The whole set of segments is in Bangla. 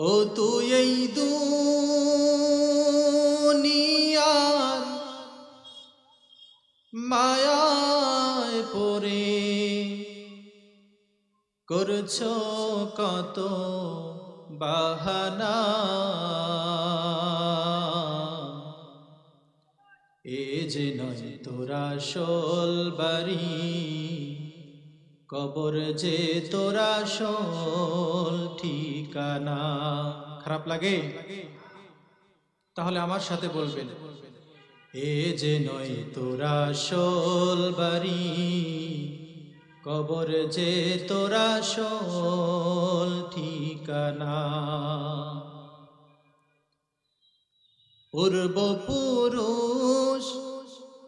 ও তুই এই দুনিয়ার মায়ায় পড়ে করছ কত বাহানা? এ যে নয় তোরা শোল বাড়ি কবর যে তোরা শোল ঠিকানা। খারাপ লাগে? তাহলে আমার সাথে বলবেন। এ যে নয় তোরা শোল বাড়ি, কবর যে তোরা শোল ঠিকানা। পূর্বপুরুষ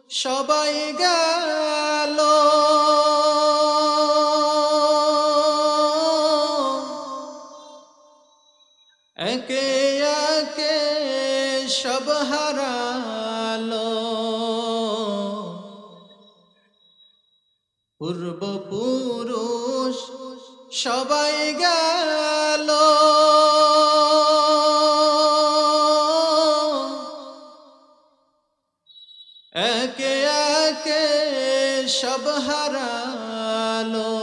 সবাই গেল। পূর্বপুরুষ সবাই গেল। একে একে সব হারালো।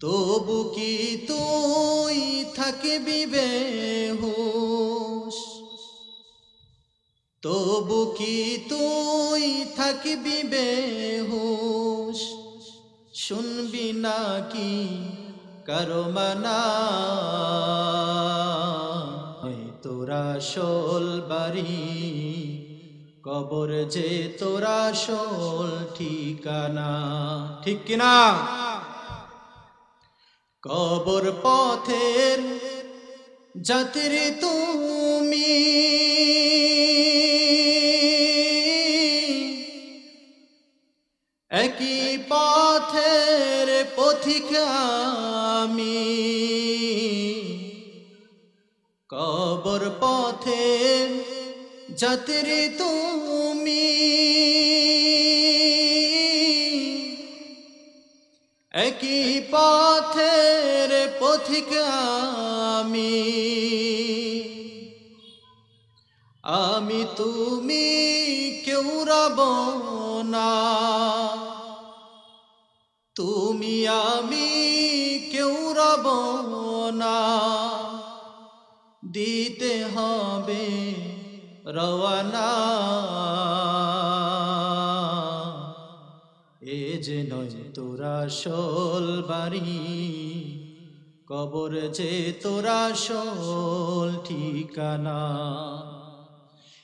তবু কি তুই থাকবি বেহুশ? তবু কি তুই থাকবি বেহুশ? শুনবি না কি কারও মানা? তোরা শোল বাড়ি, কবর যে তোরা শোল ঠিকানা, ঠিক কিনা কবর পথের যাত্রী তুমি। একই পথের পথিক আমি। কবর পথে যাত্রী তুমি। একই পথের পথিক আমি। আমি তুমি কেউ রব না। তুমি আমি কেউ রব না। দিতে হবে রওয়ানা। এ যে নয় তোরা শোল বাড়ি, কবর যে তোরা শোল ঠিকানা।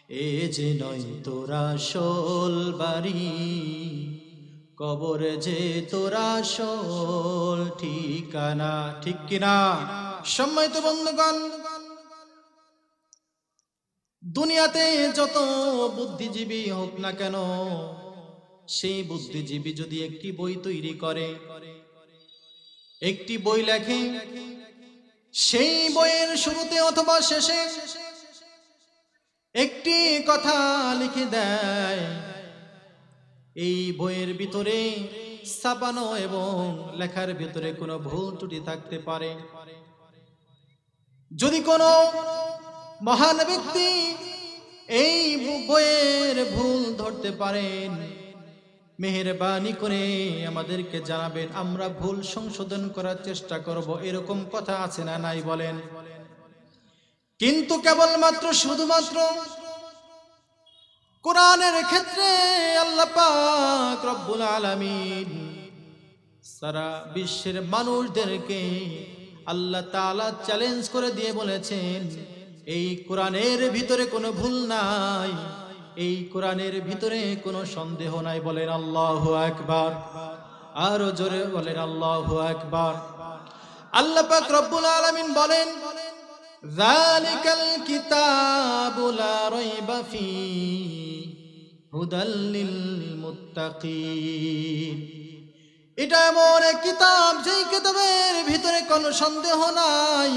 এ যে নয় তোরা শোল বাড়ি কবর যে তোরা শোল ঠিকানা, ঠিক কিনা? সম্মানিত বন্ধুগণ, দুনিয়াতে যত বুদ্ধিজীবী হোক না কেন, সেই বুদ্ধিজীবী যদি একটি বই তৈরি করে, একটি বই লেখে, সেই বইয়ের শুরুতে অথবা শেষে একটি কথা লিখে দেয় এই বইয়ের ভিতরে ছাপানো এবং লেখার ভিতরে কোনো ভুল ত্রুটি থাকতে পারে। যদি কোনো মহান ব্যক্তি এই বইয়ের ভুল ধরতে পারেন, মেহরবানি করে আমাদেরকে জানাবেন, আমরা ভুল সংশোধন করার চেষ্টা করব, এরকম কথা আছে না নাই বলেন। কিন্তু কেবলমাত্র শুধুমাত্র কোরআনের ক্ষেত্রে আল্লাহ পাক রব্বুল আলামিন সারা বিশ্বের মানুষদেরকে আল্লাহ তাআলা চ্যালেঞ্জ করে দিয়ে বলেছেন, এই কোরআনের ভিতরে কোনো ভুল নাই, এই কোরআনের ভিতরে কোনো সন্দেহ নাই বলেন আল্লাহু আকবার। আরও জোরে বলেন আল্লাহু আকবার। আল্লাহ পাক রব্বুল আলামিন বলেন রাইবা ফীহি হুদাল লিল মুত্তাকিন এটা এমন কিতাব, যেই কিতাবের ভিতরে কোনো সন্দেহ নাই,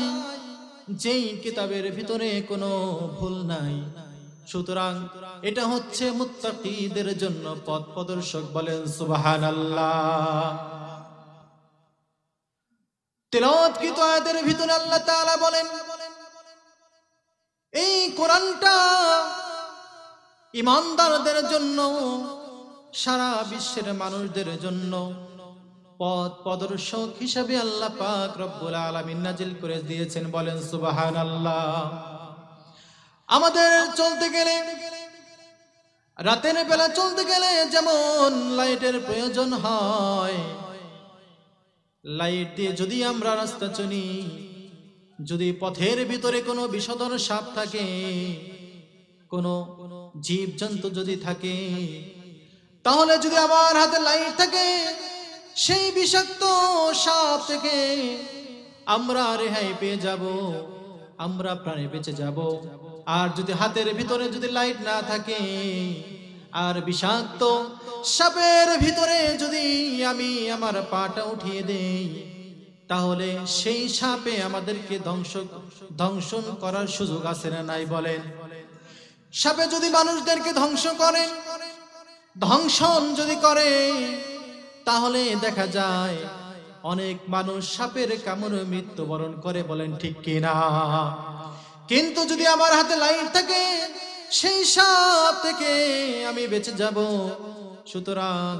যেই কিতাবের ভিতরে কোনো ভুল নাই। সুতরাং এটা হচ্ছে মুত্তাকিদের জন্য পথ প্রদর্শক বলেন, সুবহানাল্লাহ। তেলাওয়াতকৃত আয়াতের ভিতরে আল্লাহ তাআলা বলেন এই কোরআনটা ইমানদারদের জন্য, সারা বিশ্বের মানুষদের জন্য পথ প্রদর্শক হিসাবে আল্লাহ পাক রব্বুল আলামিন নাজিল করে দিয়েছেন। বলেন সুবাহান আল্লাহ আমাদের চলতে গেলে, রাতের বেলা চলতে গেলে যেমন লাইটের প্রয়োজন হয়, লাইট দিয়ে যদি আমরা রাস্তা চলি যদি পথের ভিতরে কোনো বিষধর সাপ থাকে, কোনো জীব জন্তু যদি থাকে, তাহলে যদি আমার হাতে লাইট থাকে, সেই বিষাক্ত সাপ থেকে আমরা রেহাই পেয়ে যাব, আমরা প্রাণে বেঁচে যাব। আর যদি হাতের ভিতরে যদি লাইট না থাকে, আর বিষাক্ত সাপের ভিতরে যদি আমি আমার পাটা উঠিয়ে দেই তাহলে সেই সাপে আমাদেরকে ধ্বংস, ধ্বংসন করার সুযোগ আছে না নাই বলেন? সাপে যদি মানুষদেরকে ধ্বংস করে, ধ্বংসন যদি করে, তাহলে দেখা যায় অনেক মানুষ সাপের কামড়ে মৃত্যুবরণ করে বলেন ঠিক কিনা? কিন্তু যদি আমার হাতে লাইট থাকে, সেই সাপ থেকে আমি বেঁচে যাব। সুতরাং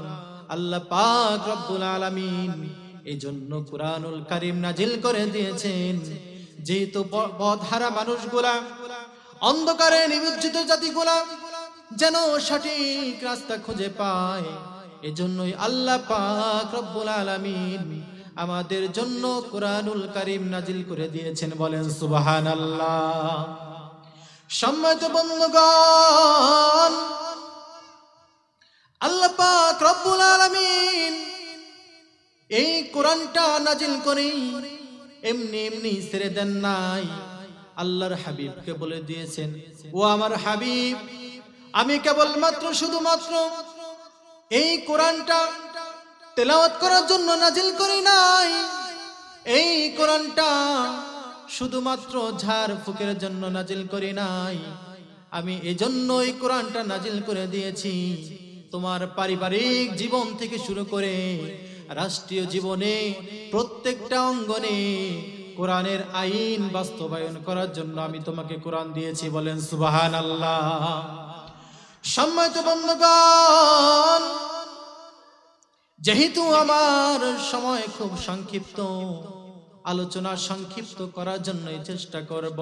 আল্লাহ পাক রব্বুল আলামিন এই জন্য কুরআনুল কারীম নাজিল করে দিয়েছেন। যেহেতু ব- বদহারা মানুষগুলা, অন্ধকারে নিমজ্জিত জাতিগুলা যেন সঠিক রাস্তা খুঁজে পায়, এজন্যই আল্লাহ পাক রব্বুল আলামিন আমাদের জন্য কোরআনুল কারীম নাজিল করে দিয়েছেন বলেন সুবহানাল্লাহ। সম্মানিত বন্ধুগণ, আল্লাহ পাক রব্বুল আলামিন এই কোরআনটা নাজিল করে। এমনি এমনি ছেড়ে দেন নাই। আল্লাহর হাবিবকে বলে দিয়েছেন, ও আমার হাবিব, আমি কেবলমাত্র শুধুমাত্র এই কোরআনটা তেলাওয়াত করার জন্য নাজিল করি নাই। এই কোরআনটা শুধুমাত্র ঝাড় ফুকের জন্য নাজিল করি নাই। আমি এজন্য এই কোরআনটা নাজিল করে দিয়েছি। তোমার পারিবারিক জীবন থেকে শুরু করে রাষ্ট্রীয় জীবনে প্রত্যেকটা অঙ্গনে কোরআনের আইন বাস্তবায়ন করার জন্য আমি তোমাকে কোরআন দিয়েছি, বলেন সুবাহান আল্লাহ সম্মানিত বন্ধুগণ, যেহেতু আমার সময় খুব সংক্ষিপ্ত, আলোচনা সংক্ষিপ্ত করার জন্যই চেষ্টা করব।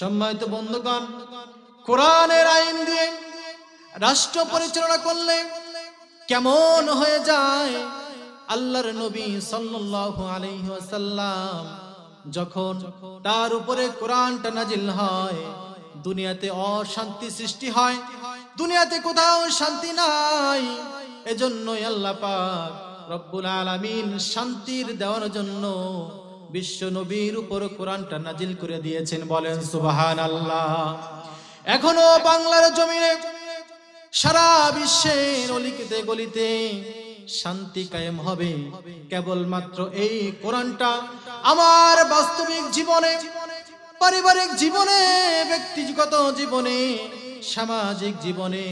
সম্মানিত বন্ধুগণ, কোরআনের আইন দিয়ে রাষ্ট্র পরিচালনা করলে কেমন হয়ে যায়? আল্লাহর নবী সাল্লাল্লাহু আলাইহি ওয়াসাল্লাম যখন তার উপরে কোরআনটা নাজিল হয়, দুনিয়াতে অশান্তি সৃষ্টি হয়, দুনিয়াতে কোথাও শান্তি নাই। এজন্যই আল্লাহ পাক রব্বুল আলামিন শান্তির দেওয়ার জন্য বিশ্ব নবীর উপর কোরআনটা নাজিল করে দিয়েছেন বলেন সুবহানাল্লাহ। এখনও বাংলার জমিনে সারা বিশ্বের অলিকিতে গলিতে শান্তি কায়েম হবে। কেবলমাত্র এই কোরআনটা আমার বাস্তবিক জীবনে, পারিবারিক জীবনে, ব্যক্তিগত জীবনে, সামাজিক জীবনে,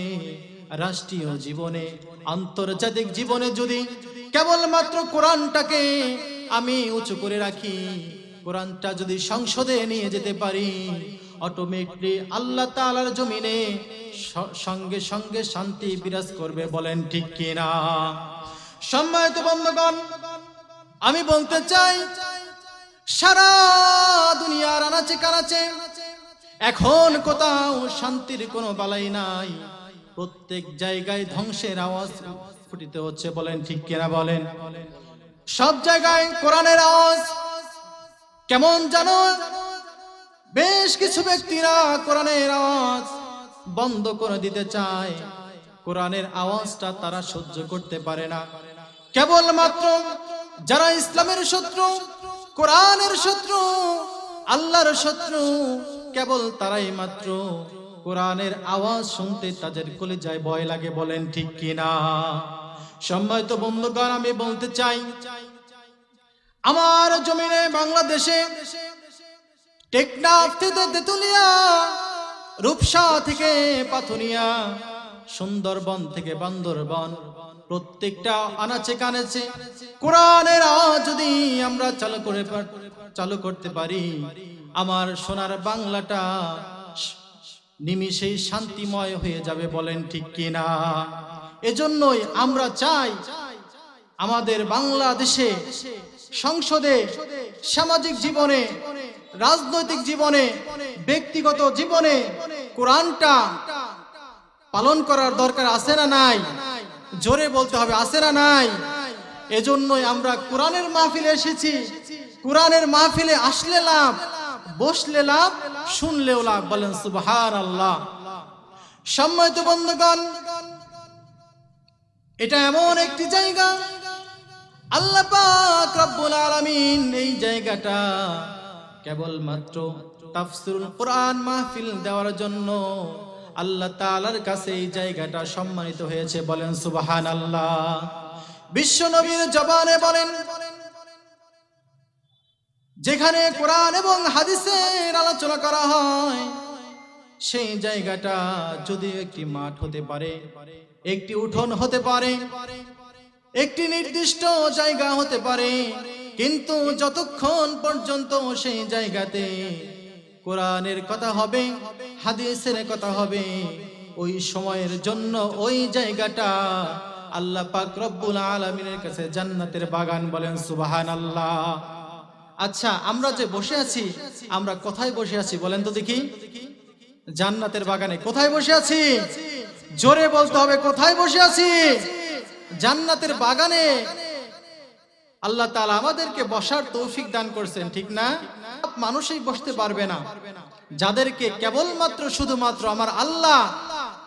রাষ্ট্রীয় জীবনে, আন্তর্জাতিক জীবনে যদি কেবলমাত্র কোরআনটাকে আমি উঁচু করে রাখি, কোরআনটা যদি সংসদে নিয়ে যেতে পারি অটোমেটিকলি আল্লাহ তাআলার জমিনে সঙ্গে সঙ্গে শান্তি বিরাজ করবে বলেন ঠিক কিনা? সম্মানিত বন্ধুগণ, আমি বলতে চাই, সারা দুনিয়ার আনাচে কানাচে, এখন কোথাও শান্তির কোনো বালাই নাই। প্রত্যেক জায়গায় ধ্বংসের আওয়াজ ফুটিতে হচ্ছে বলেন ঠিক কিনা বলেন? সব জায়গায় কোরআনের আওয়াজ কেমন জানো? বেশ কিছু ব্যক্তিরা কোরআনের আওয়াজ বন্ধ করে দিতে চায়। কোরআনের আওয়াজটা তারা সহ্য করতে পারে না। কেবলমাত্র যারা ইসলামের শত্রু, কোরআনের শত্রু, আল্লাহর শত্রু, কেবল তারাই মাত্র কোরআনের আওয়াজ শুনতে তাদের কোলে যায় ভয় লাগে বলেন ঠিক কিনা? সম্মানিত বন্ধুগণ, আমি বলতে চাই, আমার জমিনে বাংলাদেশে টেকনাফ থেকে তেতুলিয়া রূপসা থেকে পাথুনিয়া, সুন্দরবন থেকে বান্দরবন, প্রত্যেকটা আনাচে কানেছে কোরআনের যদি আমরা চালু করে চালু করতে পারি, আমার সোনার বাংলাটা নিমিষেই শান্তিময় হয়ে যাবে বলেন ঠিক কিনা? এজন্যই আমরা চাই আমাদের বাংলাদেশে সংসদে, সামাজিক জীবনে, রাজনৈতিক জীবনে ব্যক্তিগত জীবনে কোরআনটা পালন করার দরকার আছে না নাই? জোরে বলতে হবে, আছে না নাই? এজন্যই আমরা কোরআনের মাহফিলে এসেছি। কোরআনের মাহফিলে আসলে লাভ, বসলে লাভ, শুনলেও লাভ। বলেন সুবহান আল্লাহ সম্মানিত বন্ধুগণ, এটা এমন একটি জায়গা। আল্লাহ পাক রব্বুল আলামিন এই জায়গাটা কেবলমাত্র তাফসিরুল কোরআন মাহফিল দেওয়ার জন্য আল্লাহ তাআলার কাছে এই জায়গাটা সম্মানিত হয়েছে বলেন সুবহানাল্লাহ। বিশ্ব নবীর জবানে বলেন, যেখানে কোরআন এবং হাদিসের আলোচনা করা হয়, সেই জায়গাটা যদি একটি মাঠ হতে পারে, একটি উঠোন হতে পারে, একটি নির্দিষ্ট জায়গা হতে পারে কিন্তু যতক্ষণ পর্যন্ত সেই জায়গাতে কোরআনের কথা হবে, হাদিসের কথা হবে, ওই সময়ের জন্য ওই জায়গাটা আল্লাহ পাক রব্বুল আলমিনের কাছে জান্নাতের বাগান বলেন সুবাহান আল্লাহ আচ্ছা আমরা যে বসে আছি, আমরা কোথায় বসে আছি বলেন তো দেখি। জান্নাতের বাগানে কোথায় বসে আছি? জোরে বলতে হবে, কোথায় বসে আছি? জান্নাতের বাগানে আল্লাহ তালা আমাদেরকে বসার তৌফিক দান করছেন, ঠিক না? মানুষই বসতে পারবে না। যাদেরকে কেবলমাত্র শুধুমাত্র আমার আল্লাহ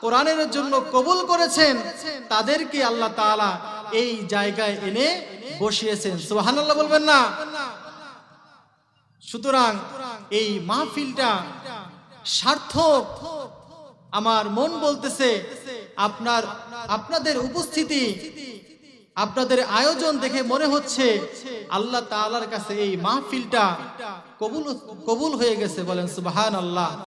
কোরআনের জন্য কবুল করেছেন, তাদেরকে আল্লাহ তাআলা এই জায়গায় এনে বসিয়েছেন। সুবহানাল্লাহ বলবেন না? সুতরাং এই মাহফিলটা সার্থক। আমার মন বলতেছে, আপনার, আপনাদের উপস্থিতি আপনাদের আয়োজন দেখে মনে হচ্ছে আল্লাহ তালার কাছে এই মাহফিলটা কবুল কবুল হয়ে গেছে বলেন সুবাহান আল্লাহ